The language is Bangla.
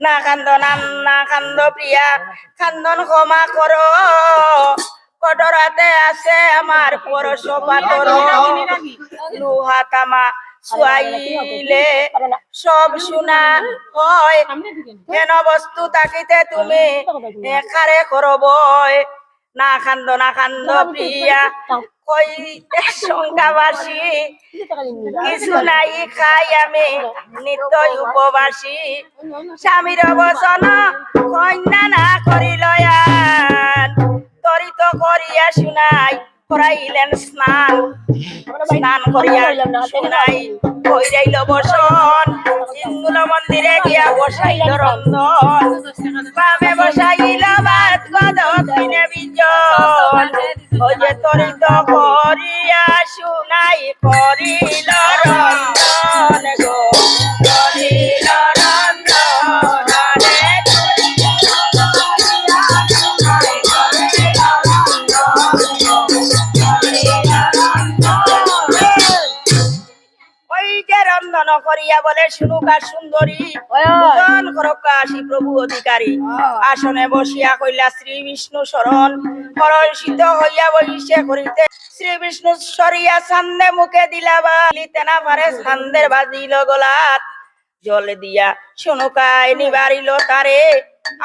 না কান্দ না কান্দ প্রিয়া, কান্দন ক্ষমা করো। কটরাতে আছে আমার পরশ পাতর লোহা তামা চুয়াইলে সব শুনা হয়। হেন বস্তু তাকিতে তুমি একারে করবই। না কান্দ না কান্দ প্রিয়া কইতে শঙ্কাবাসী কিছু নাই খাই আমি নিত্যই উপবাসী স্বামীর বচন কন্যা না করিল। তরিত করিয়া শুনাই, করাইলেন স্নান। স্নান করিয়া শুনাই, কইরাইল বসন। মন্দিরে গিয়া বসাইল রন্ধন। তরিত করিয়া শুনাই করিল রন্ধন করিয়া বলে শুনুকার সুন্দরী ভোজন করকা আসি প্রভু অধিকারী। আসনে বসিয়া কইলা শ্রী বিষ্ণু শরণ পরশিত হইয়া বহিষে করিতে। শ্রী বিষ্ণু সরিয়া সান্দে মুখে দিলা বালিতে না পারে সান্দের বাজিল গোলাত। জল দিয়া শুনুকায় নিবারিল তারে